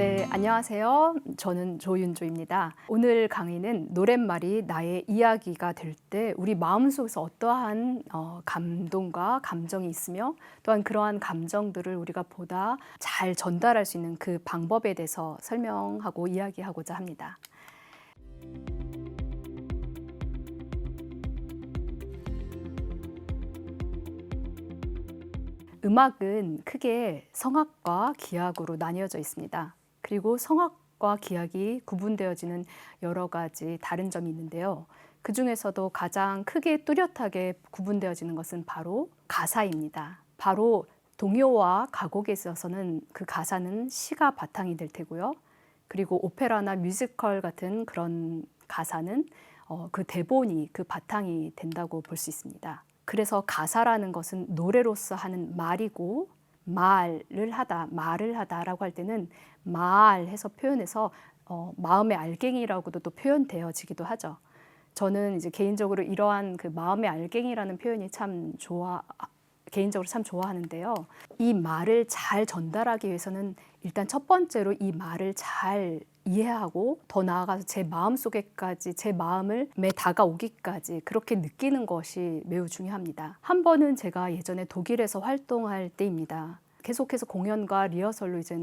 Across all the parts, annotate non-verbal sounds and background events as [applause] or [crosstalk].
네, 안녕하세요. 저는 조윤조입니다. 오늘 강의는 노랫말이 나의 이야기가 될 때 우리 마음속에서 어떠한 어, 감동과 감정이 있으며 또한 그러한 감정들을 우리가 보다 잘 전달할 수 있는 그 방법에 대해서 설명하고 이야기하고자 합니다. 음악은 크게 성악과 기악으로 나뉘어져 있습니다. 그리고 성악과 기악이 구분되어지는 여러 가지 다른 점이 있는데요. 그 중에서도 가장 크게 뚜렷하게 구분되어지는 것은 바로 가사입니다. 바로 동요와 가곡에 있어서는 그 가사는 시가 바탕이 될 테고요. 그리고 오페라나 뮤지컬 같은 그런 가사는 어, 그 대본이 그 바탕이 된다고 볼 수 있습니다. 그래서 가사라는 것은 노래로서 하는 말이고 말을 하다, 말을 하다라고 할 때는 말해서 표현해서 어, 마음의 알갱이라고도 또 표현되어지기도 하죠. 저는 이제 개인적으로 이러한 그 마음의 알갱이라는 표현이 참 좋아 개인적으로 참 좋아하는데요. 이 말을 잘 전달하기 위해서는 일단 첫 번째로 이 말을 잘 이해하고 더 나아가서 제 마음 속에까지 제 마음을 매 다가오기까지 그렇게 느끼는 것이 매우 중요합니다. 한 번은 제가 예전에 독일에서 활동할 때입니다. 계속해서 공연과 리허설로 이제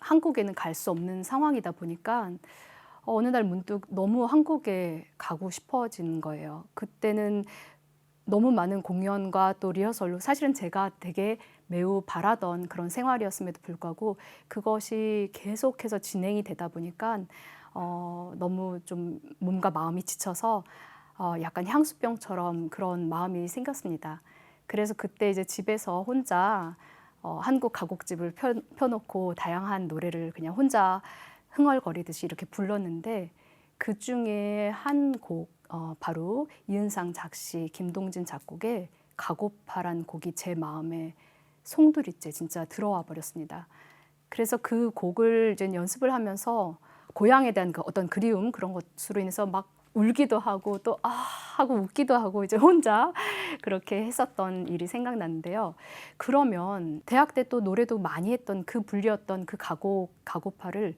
한국에는 갈 수 없는 상황이다 보니까 어느 날 문득 너무 한국에 가고 싶어지는 거예요. 그때는 너무 많은 공연과 또 리허설로 사실은 제가 되게 매우 바라던 그런 생활이었음에도 불구하고 그것이 계속해서 진행이 되다 보니까 어, 너무 좀 몸과 마음이 지쳐서 어, 약간 향수병처럼 그런 마음이 생겼습니다. 그래서 그때 이제 집에서 혼자 어, 한국 가곡집을 펴, 펴놓고 다양한 노래를 그냥 혼자 흥얼거리듯이 이렇게 불렀는데 그 중에 한 곡, 어, 바로 이은상 작시, 김동진 작곡의 가고파란 곡이 제 마음에 송두리째 진짜 들어와 버렸습니다. 그래서 그 곡을 이제 연습을 하면서 고향에 대한 그 어떤 그리움 그런 것으로 인해서 막 울기도 하고 또 아 하고 웃기도 하고 이제 혼자 그렇게 했었던 일이 생각났는데요. 그러면 대학 때 또 노래도 많이 했던 그 불렸던 그 가곡 가고파를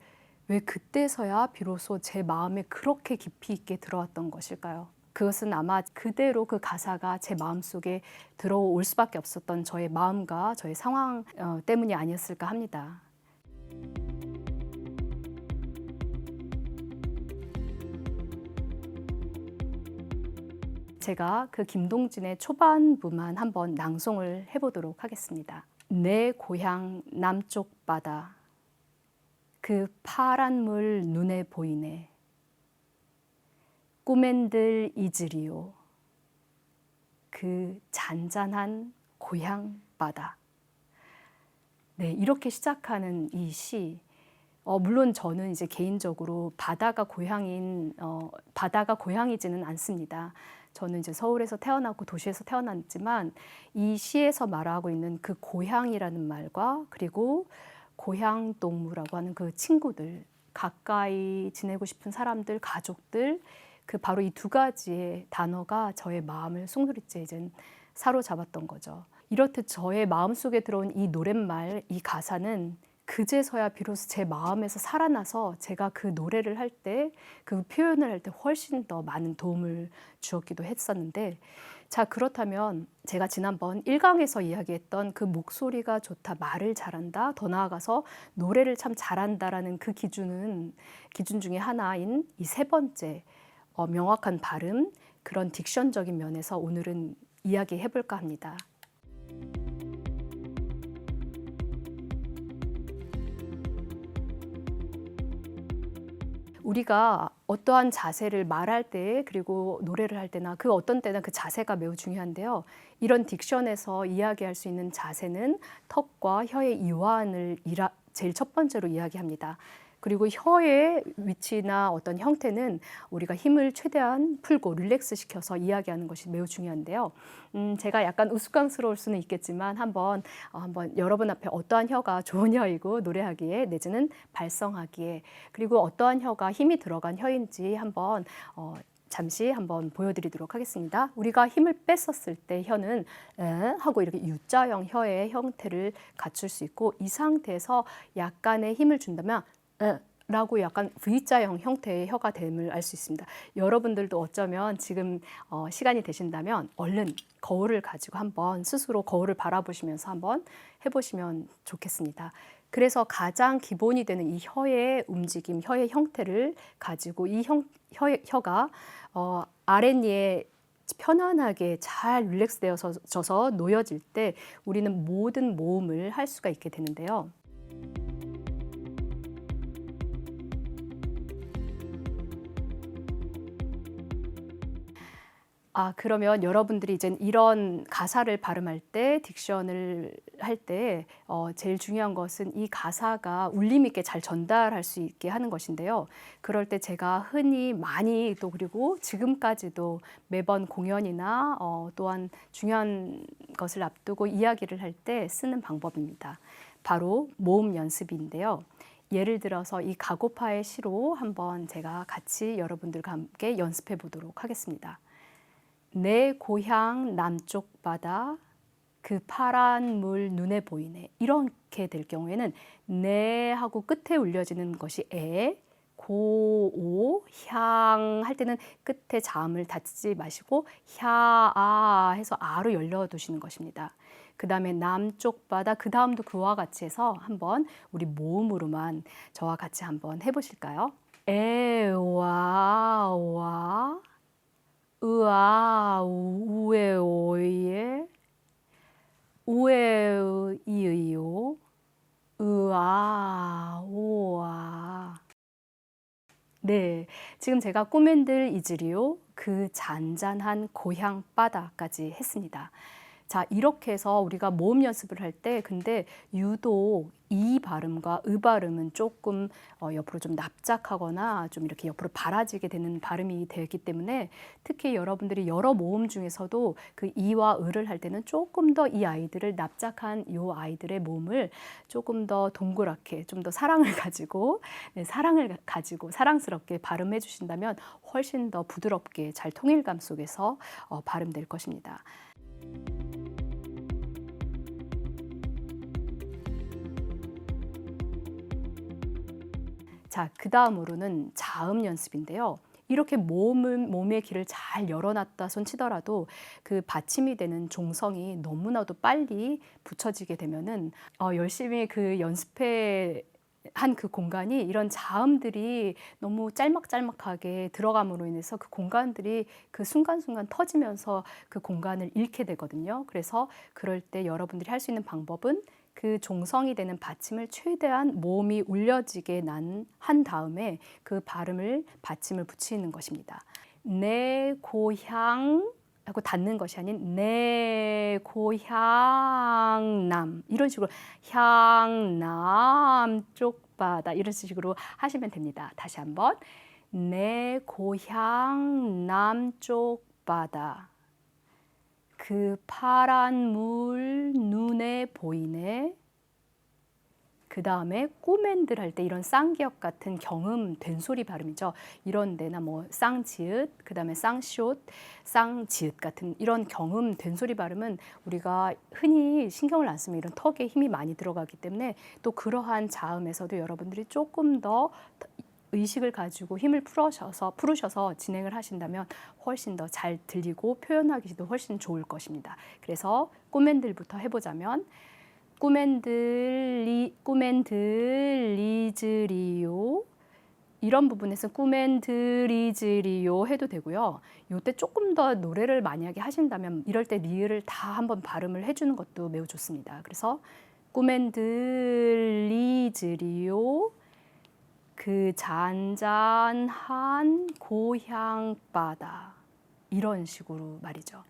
왜 그때서야 비로소 제 마음에 그렇게 깊이 있게 들어왔던 것일까요? 그것은 아마 그대로 그 가사가 제 마음속에 들어올 수밖에 없었던 저의 마음과 저의 상황 어, 때문이 아니었을까 합니다. 제가 그 김동진의 초반부만 한번 낭송을 해보도록 하겠습니다. 내 고향 남쪽 바다 그 파란 물 눈에 보이네. 꿈엔들 잊으리요. 그 잔잔한 고향 바다. 네, 이렇게 시작하는 이 시. 어, 물론 저는 이제 개인적으로 바다가 고향인, 어, 바다가 고향이지는 않습니다. 저는 이제 서울에서 태어났고 도시에서 태어났지만 이 시에서 말하고 있는 그 고향이라는 말과 그리고 고향 동무라고 하는 그 친구들, 가까이 지내고 싶은 사람들, 가족들, 그 바로 이 두 가지의 단어가 저의 마음을 송두리째 이젠 사로잡았던 거죠. 이렇듯 저의 마음속에 들어온 이 노랫말, 이 가사는 그제서야 비로소 제 마음에서 살아나서 제가 그 노래를 할 때, 그 표현을 할 때 훨씬 더 많은 도움을 주었기도 했었는데, 자, 그렇다면 제가 지난번 1강에서 이야기했던 그 목소리가 좋다, 말을 잘한다, 더 나아가서 노래를 참 잘한다라는 그 기준은 기준 중에 하나인 이 세 번째, 어, 명확한 발음, 그런 딕션적인 면에서 오늘은 이야기해 볼까 합니다. 우리가 어떠한 자세를 말할 때 그리고 노래를 할 때나 그 어떤 때나 그 자세가 매우 중요한데요. 이런 딕션에서 이야기할 수 있는 자세는 턱과 혀의 이완을 제일 첫 번째로 이야기합니다. 그리고 혀의 위치나 어떤 형태는 우리가 힘을 최대한 풀고 릴렉스 시켜서 이야기하는 것이 매우 중요한데요. 음, 제가 약간 우스꽝스러울 수는 있겠지만 한번 어, 한번 여러분 앞에 어떠한 혀가 좋은 혀이고 노래하기에 내지는 발성하기에 그리고 어떠한 혀가 힘이 들어간 혀인지 한번 어, 잠시 한번 보여드리도록 하겠습니다. 우리가 힘을 뺐었을 때 혀는 에 하고 이렇게 U자형 혀의 형태를 갖출 수 있고 이 상태에서 약간의 힘을 준다면 에, 라고 약간 V자형 형태의 혀가 됨을 알 수 있습니다. 여러분들도 어쩌면 지금 어, 시간이 되신다면 얼른 거울을 가지고 한번 스스로 거울을 바라보시면서 한번 해보시면 좋겠습니다. 그래서 가장 기본이 되는 이 혀의 움직임, 혀의 형태를 가지고 이 형, 혀, 혀가 어, 아랫니에 편안하게 잘 릴렉스 되어서 놓여질 때 우리는 모든 모음을 할 수가 있게 되는데요. 아, 그러면 여러분들이 이제 이런 가사를 발음할 때, 딕션을 할 때, 어, 제일 중요한 것은 이 가사가 울림 있게 잘 전달할 수 있게 하는 것인데요. 그럴 때 제가 흔히 많이 또 그리고 지금까지도 매번 공연이나 어, 또한 중요한 것을 앞두고 이야기를 할 때 쓰는 방법입니다. 바로 모음 연습인데요. 예를 들어서 이 가고파의 시로 한번 제가 같이 여러분들과 함께 연습해 보도록 하겠습니다. 내 고향 남쪽 바다 그 파란 물 눈에 보이네 이렇게 될 경우에는 네 하고 끝에 울려지는 것이 에 고오 향 할 때는 끝에 자음을 닫지 마시고 향아 해서 아로 열려 두시는 것입니다. 그 다음에 남쪽 바다 그 다음도 그와 같이 해서 한번 우리 모음으로만 저와 같이 한번 해보실까요? 에와와 으아 우에 오예 우에 이의요? 으아 오아. 네, 지금 제가 꼬맨들 이즈리오 그 잔잔한 고향 바다까지 했습니다. 자, 이렇게 해서 우리가 모음 연습을 할 때 근데 유독 이 발음과 의 발음은 조금 어, 옆으로 좀 납작하거나 좀 이렇게 옆으로 바라지게 되는 발음이 되기 때문에 특히 여러분들이 여러 모음 중에서도 그 이와 의를 할 때는 조금 더 이 아이들을 납작한 이 아이들의 모음을 조금 더 동그랗게 좀 더 사랑을 [laughs] 가지고 네, 사랑을 가지고 사랑스럽게 발음해 주신다면 훨씬 더 부드럽게 잘 통일감 속에서 어, 발음될 것입니다. 자, 그 다음으로는 자음 연습인데요. 이렇게 몸을, 몸의 길을 잘 열어놨다 손 치더라도 그 받침이 되는 종성이 너무나도 빨리 붙여지게 되면은 어, 열심히 그 연습해 한 그 공간이 이런 자음들이 너무 짤막짤막하게 들어감으로 인해서 그 공간들이 그 순간순간 터지면서 그 공간을 잃게 되거든요. 그래서 그럴 때 여러분들이 할 수 있는 방법은 그 종성이 되는 받침을 최대한 모음이 울려지게 난 한 다음에 그 발음을 받침을 붙이는 것입니다. 내 고향 하고 닫는 것이 아닌 내 고향남 이런 식으로 향남 쪽바다 이런 식으로 하시면 됩니다. 다시 한번 내 고향 남쪽 바다 그 파란 물 눈에 보이네. 그 다음에 꼬맨들 할 때 이런 쌍기역 같은 경음 된소리 발음이죠. 이런 데나 뭐 쌍지읒, 그 다음에 쌍시옷, 쌍지읒 같은 이런 경음 된소리 발음은 우리가 흔히 신경을 안 쓰면 이런 턱에 힘이 많이 들어가기 때문에 또 그러한 자음에서도 여러분들이 조금 더 의식을 가지고 힘을 풀으셔서 풀으셔서 진행을 하신다면 훨씬 더 잘 들리고 표현하기도 훨씬 좋을 것입니다. 그래서 꼬맨들부터 해보자면 꾸맨들 꾸맨들 리즈리요 이런 부분에서 꾸맨들 리즈리요 해도 되고요. 이때 조금 더 노래를 만약에 하신다면 이럴 때 리을을 다 한번 발음을 해주는 것도 매우 좋습니다. 그래서 꾸맨들 리즈리요 그 잔잔한 고향 바다 이런 식으로 말이죠.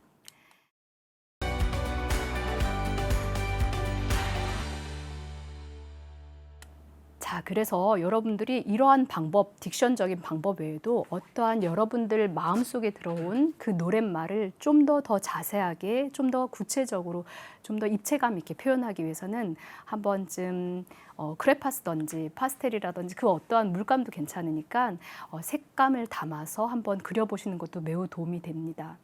그래서 여러분들이 이러한 방법, 딕션적인 방법 외에도 어떠한 여러분들 마음속에 들어온 그 노랫말을 좀더더 자세하게, 좀 더 구체적으로, 좀 더 입체감 있게 표현하기 위해서는 한 번쯤 어, 크레파스든지 파스텔이라든지 그 어떠한 물감도 괜찮으니까 어, 색감을 담아서 한번 그려보시는 것도 매우 도움이 됩니다.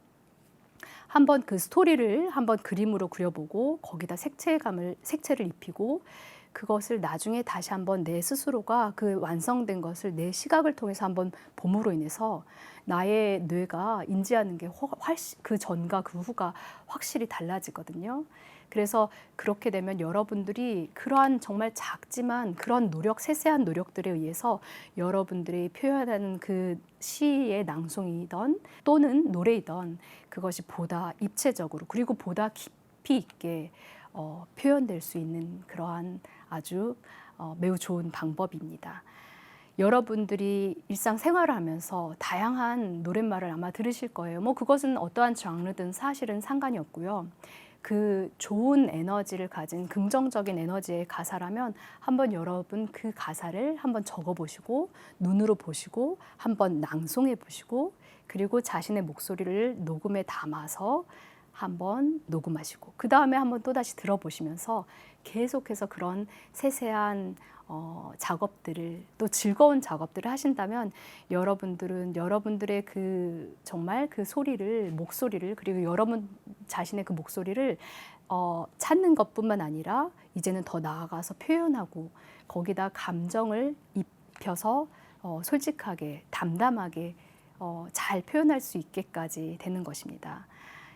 한번 그 스토리를 한번 그림으로 그려보고 거기다 색채감을 색채를 입히고 그것을 나중에 다시 한번 내 스스로가 그 완성된 것을 내 시각을 통해서 한번 봄으로 인해서 나의 뇌가 인지하는 게 그 전과 그 후가 확실히 달라지거든요. 그래서 그렇게 되면 여러분들이 그러한 정말 작지만 그런 노력, 세세한 노력들에 의해서 여러분들이 표현하는 그 시의 낭송이던 또는 노래이던 그것이 보다 입체적으로 그리고 보다 깊이 있게 어, 표현될 수 있는 그러한 아주 어, 매우 좋은 방법입니다. 여러분들이 일상생활을 하면서 다양한 노랫말을 아마 들으실 거예요. 뭐 그것은 어떠한 장르든 사실은 상관이 없고요. 그 좋은 에너지를 가진 긍정적인 에너지의 가사라면 한번 여러분 그 가사를 한번 적어 보시고 눈으로 보시고 한번 낭송해 보시고 그리고 자신의 목소리를 녹음에 담아서 한번 녹음하시고 그 다음에 한번 또 다시 들어보시면서 계속해서 그런 세세한 어, 작업들을 또 즐거운 작업들을 하신다면 여러분들은 여러분들의 그 정말 그 소리를 목소리를 그리고 여러분 자신의 그 목소리를 어, 찾는 것뿐만 아니라 이제는 더 나아가서 표현하고 거기다 감정을 입혀서 어, 솔직하게 담담하게 어, 잘 표현할 수 있게까지 되는 것입니다.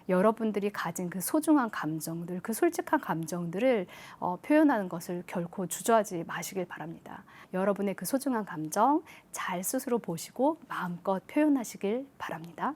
여러분들이 가진 그 소중한 감정들, 그 솔직한 감정들을 어, 표현하는 것을 결코 주저하지 마시길 바랍니다. 여러분의 그 소중한 감정 잘 스스로 보시고 마음껏 표현하시길 바랍니다.